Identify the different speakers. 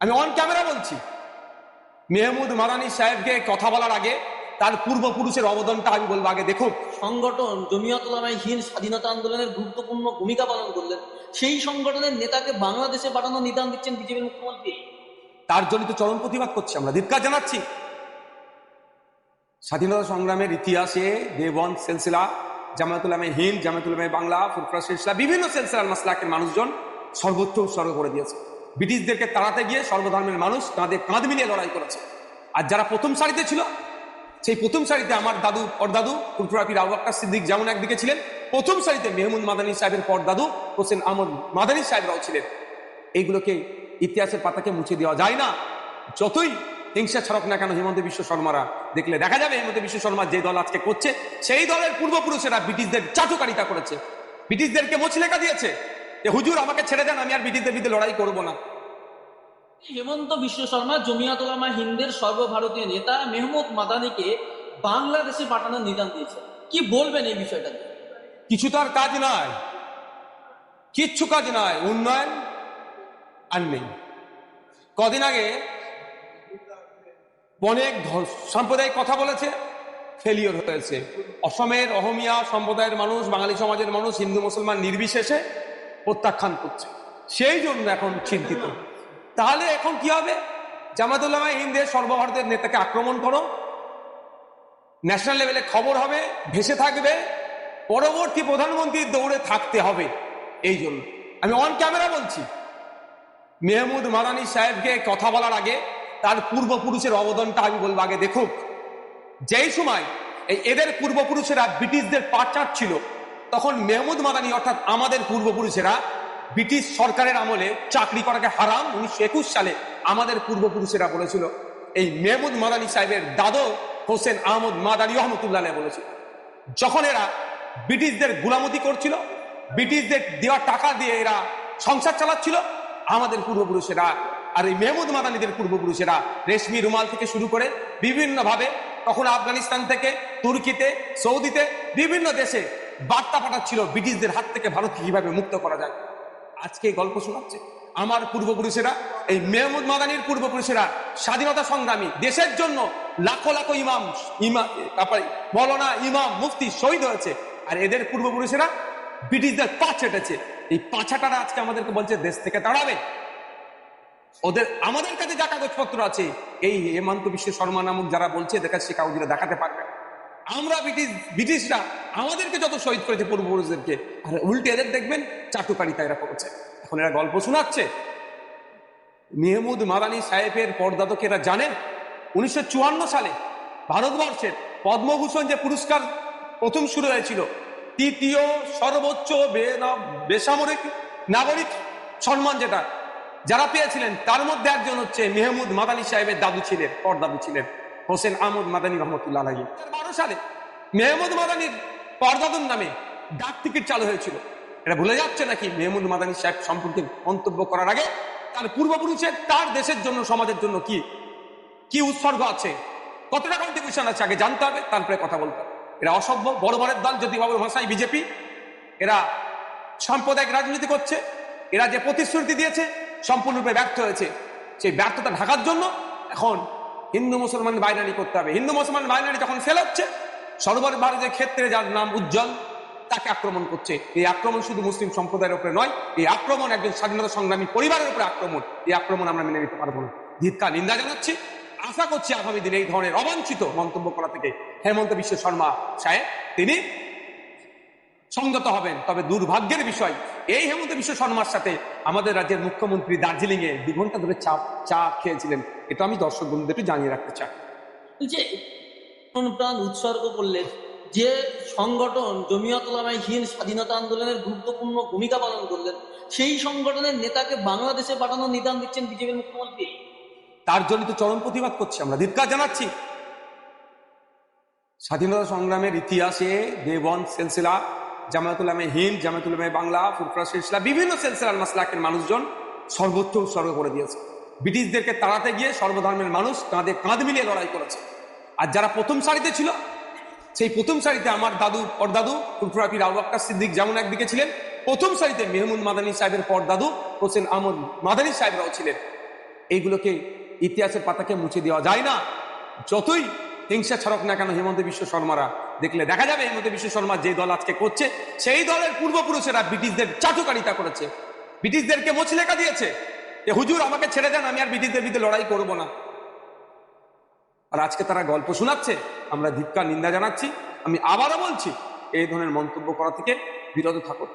Speaker 1: আমি on camera বলছি। মেহমুদ মাদানী সাহেবকে কথা বলার আগে তার পূর্বপুরুষের অবদানটা আমি বলব আগে। দেখুক
Speaker 2: সংগঠন জমিয়ত উলামায়ে হিন্দ স্বাধীনতা আন্দোলনের গুরুত্বপূর্ণ ভূমিকা পালন করলেন। সেই সংগঠনের নেতাকে বাংলাদেশে পাঠানোর নিদান দিচ্ছেন বিজেপির মুখ্যমন্ত্রী।
Speaker 1: তার জনিত চরম প্রতিবাদ করছি আমরা। ধিক্কার জানাচ্ছি। স্বাধীনতা সংগ্রামের ইতিহাসে দেবন সেলসিলা জামায়াতুল্লামে হিন্দ জামায়াতুল্লামে বাংলা ফুরফরা সিলসিলা বিভিন্ন সেলসিলার মাসলাকের মানুষজন সর্বোচ্চ উৎসর্গ করে দিয়েছে। ব্রিটিশদেরকে তাড়াতে গিয়ে সর্বধর্মের মানুষ কাঁধে কাঁধ মিলিয়ে লড়াই করেছে। আর যারা প্রথম সারিতে ছিল, সেই প্রথম সারিতে আমার দাদু, পরদাদু ফুরফুরা পীর আবু আক্কার সিদ্দিক যেমন একদিকে ছিলেন, প্রথম সারিতে মেহমুদ মাদানী সাহেবের পরদাদু, হোসেন আহমদ মাদানী সাহেবরাও ছিলেন। এইগুলোকে ইতিহাসের পাতাকে মুছে দেওয়া যায় না। যতই হিংসা ছড়ক না কেন হেমন্ত বিশ্ব শর্মারা দেখলে দেখা যাবে হেমন্ত বিশ্ব শর্মা যে দল আজকে করছে, সেই দলের পূর্বপুরুষেরা ব্রিটিশদের চাটুকারিতা করেছে। ব্রিটিশদেরকে মোচলেখা দিয়েছে। যে হুজুর আমাকে ছেড়ে দেন আমি আর ব্রিটিশদের বিরুদ্ধে লড়াই করব না।
Speaker 2: হেমন্ত বিশ্ব শর্মা জমিয়ত উলামা হিন্দের সর্বভারতীয় নেতা মেহমুদ মাদানিকে বাংলাদেশে পাঠানোর নিদান দিয়েছে কি বলবেন এই বিষয়টা
Speaker 1: কিছু তার কাজ নাই। কিচ্ছু কাজ নাই। উন্নয়ন আর নেই। কদিন আগে অনেক সাম্প্রদায়িক কথা বলেছে ফেলিওর হয়েছে। অসমের অহমিয়া সম্প্রদায়ের মানুষ বাঙালি সমাজের মানুষ হিন্দু মুসলমান নির্বিশেষে প্রত্যাখ্যান করছে। সেই জন্য এখন চিন্তিত। তাহলে এখন কি হবে? জামাতুল্লাহ হিন্দের সর্বভারতের নেতাকে আক্রমণ করো। ন্যাশনাল লেভেলে খবর হবে, ভেসে থাকবে। পরবর্তী প্রধানমন্ত্রীর দৌড়ে থাকতে হবে এই জন্য। আমি অন ক্যামেরা বলছি। মেহমুদ মারানি সাহেবকে কথা বলার আগে তার পূর্বপুরুষের অবদানটা আমি বলব আগে। দেখুক, যেই সময় এদের পূর্বপুরুষেরা ব্রিটিশদের পাচার ছিল তখন মেহমুদ মাদানী, অর্থাৎ আমাদের পূর্বপুরুষেরা ব্রিটিশ সরকারের আমলে চাকরি করাকে হারাম উনিশশো একুশ সালে আমাদের পূর্বপুরুষেরা বলেছিল। এই মেহমুদ মাদানী সাহেবের দাদো হোসেন আহমদ মাদানী রহমতুল্লাহ বলেছিল। যখন এরা ব্রিটিশদের গুলামতি করছিল, ব্রিটিশদের দেওয়া টাকা দিয়ে এরা সংসার চালাচ্ছিল, আমাদের পূর্বপুরুষেরা আর এই মেহমুদ মাদানিদের পূর্বপুরুষেরা রেশমি রুমাল থেকে শুরু করে বিভিন্নভাবে, তখন আফগানিস্তান থেকে, তুর্কিতে, সৌদিতে, বিভিন্ন দেশে বার্তা পাঠাচ্ছিল ব্রিটিশদের হাত থেকে ভারতকে কীভাবে মুক্ত করা যায়। আজকে এই গল্প শোনাচ্ছে। আমার পূর্বপুরুষেরা, এই মেহমুদ মাদানির পূর্বপুরুষেরা স্বাধীনতা সংগ্রামী, দেশের জন্য লাখো লাখো ইমাম ইমাম তারপরে মৌলানা ইমাম মুফতি শহীদ হয়েছে। আর এদের পূর্বপুরুষেরা ব্রিটিশদের পা ছেটেছে এই পাছাটারা আজকে আমাদেরকে বলছে, দেশ থেকে তাড়াবে। ওদের, আমাদের কাছে যা কাগজপত্র আছে, এই হেমন্ত বিশ্ব শর্মা নামক যারা বলছে, এদের কাছে সে দেখাতে পারবে। আমরা ব্রিটিশ, ব্রিটিশরা আমাদেরকে যত শহীদ করেছে পূর্বপুরুষদেরকে, আর উল্টে এদের দেখবেন চাটুকারিতা এরা করেছে। এখন এরা গল্প শোনাচ্ছে। মেহমুদ মারানি সাহেবের পর্দাদক এরা জানেন উনিশশো চুয়ান্ন সালে ভারতবর্ষের পদ্মভূষণ যে পুরস্কার প্রথম শুরু হয়েছিল, তৃতীয় সর্বোচ্চ বেসামরিক নাগরিক সম্মান যেটা, যারা পেয়েছিলেন, তার মধ্যে একজন হচ্ছে মেহমুদ মাদানী সাহেবের দাদু ছিলেন, পরদাদু ছিলেন। হোসেন আহমদ মাদানী রহমতুল্লাহ আলহী বারো সালে মেহমুদ মাদানীর পরদাদুর নামে ডাক টিকিট চালু হয়েছিল। এটা ভুলে যাচ্ছে নাকি? মেহমুদ মাদানী সাহেব সম্পর্কে মন্তব্য করার আগে তার পূর্বপুরুষের, তার দেশের জন্য, সমাজের জন্য কি কি উৎসর্গ আছে? কতটা কন্ট্রিবিউশন আছে? আগে জানতে হবে, তারপরে কথা বলতে এরা অসভ্য, বড় বড়ের দল, যদি বাবুর ভাষায় বিজেপি, এরা সাম্প্রদায়িক রাজনীতি করছে, এরা যে প্রতিশ্রুতি দিয়েছে, সম্পূর্ণরূপে ব্যর্থ হয়েছে। সেই ব্যর্থতা ঢাকার জন্য এখন হিন্দু মুসলমান বাইনারি করতে হবে। হিন্দু মুসলমান বাইনারি যখন ফেল হচ্ছে, সরোবর ভারতের ক্ষেত্রে যার নাম উজ্জ্বল, তাকে আক্রমণ করছে। এই আক্রমণ শুধু মুসলিম সম্প্রদায়ের উপরে নয়, এই আক্রমণ একজন স্বাধীনতা সংগ্রামী পরিবারের উপরে আক্রমণ। এই আক্রমণ আমরা মেনে নিতে পারব না। ধিৎকার নিন্দা জানাচ্ছি। আশা করছি আগামী দিনে এই ধরনের অবাঞ্ছিত মন্তব্য করা থেকে হেমন্ত বিশ্ব শর্মা সাহেব, তিনি সংযত হবেন। তবে দুর্ভাগ্যের বিষয় এই হেমন্ত বিশ্ব শর্মার সাথে আমাদের রাজ্যের মুখ্যমন্ত্রী দার্জিলিং এ দু ঘণ্টা ধরে চা চা খেয়েছিলেন। এটা আমি দর্শক বন্ধুদের একটু জানিয়ে রাখতে চাই।
Speaker 2: যে প্রাণ উৎসর্গ করলেন যে সংগঠন জমিয়ত উলামায়ে হিন্দ স্বাধীনতা আন্দোলনের গুরুত্বপূর্ণ ভূমিকা পালন করলেন সেই সংগঠনের নেতাকে বাংলাদেশে পাঠানোর নিদান দিচ্ছেন বিজেপির মুখ্যমন্ত্রী?
Speaker 1: তার জনিত চরম প্রতিবাদ করছি আমরা ধিক্কার জানাচ্ছি। স্বাধীনতা সংগ্রামের ইতিহাসে দেবন সেলসিলা জামায়াতুল্লামে হিন্দ জামায়াতুল্লামে বাংলা, ফুরফরা সিলসিলা বিভিন্ন সেলসিলার মাসলাকের মানুষজন সর্বোচ্চ উৎসর্গ করে দিয়েছে। ব্রিটিশদেরকে তাড়াতে গিয়ে সর্বধর্মের মানুষ কাঁধে কাঁধ মিলিয়ে লড়াই করেছে। আর যারা প্রথম সারিতে ছিল, সেই প্রথম সারিতে আমার দাদু, পরদাদু আবু আক্কার সিদ্দিক যেমন একদিকে ছিলেন, প্রথম সারিতে মেহমুদ মাদানী সাহেবের পরদাদু, হোসেন আহমদ মাদানী সাহেবরাও ছিলেন। এইগুলোকে ইতিহাসের পাতাকে মুছে দেওয়া যায় না। যতই হিংসা ছাড়ক না কেন, হেমন্ত বিশ্ব শর্মারা দেখলে দেখা যাবে এর মধ্যে বিশ্ব শর্মা যে দল আজকে করছে, সেই দলের পূর্বপুরুষেরা ব্রিটিশদের চাটুকারিতা করেছে। ব্রিটিশদেরকে লেখা দিয়েছে যে, হুজুর, আমাকে ছেড়ে দেন, আমি আর ব্রিটিশদের বিরুদ্ধে লড়াই করব না। আর আজকে তারা গল্প শোনাচ্ছে, আমরা ধিক্কার, নিন্দা জানাচ্ছি। আমি আবারও বলছি, এই ধরনের মন্তব্য করা থেকে বিরত থাকুন।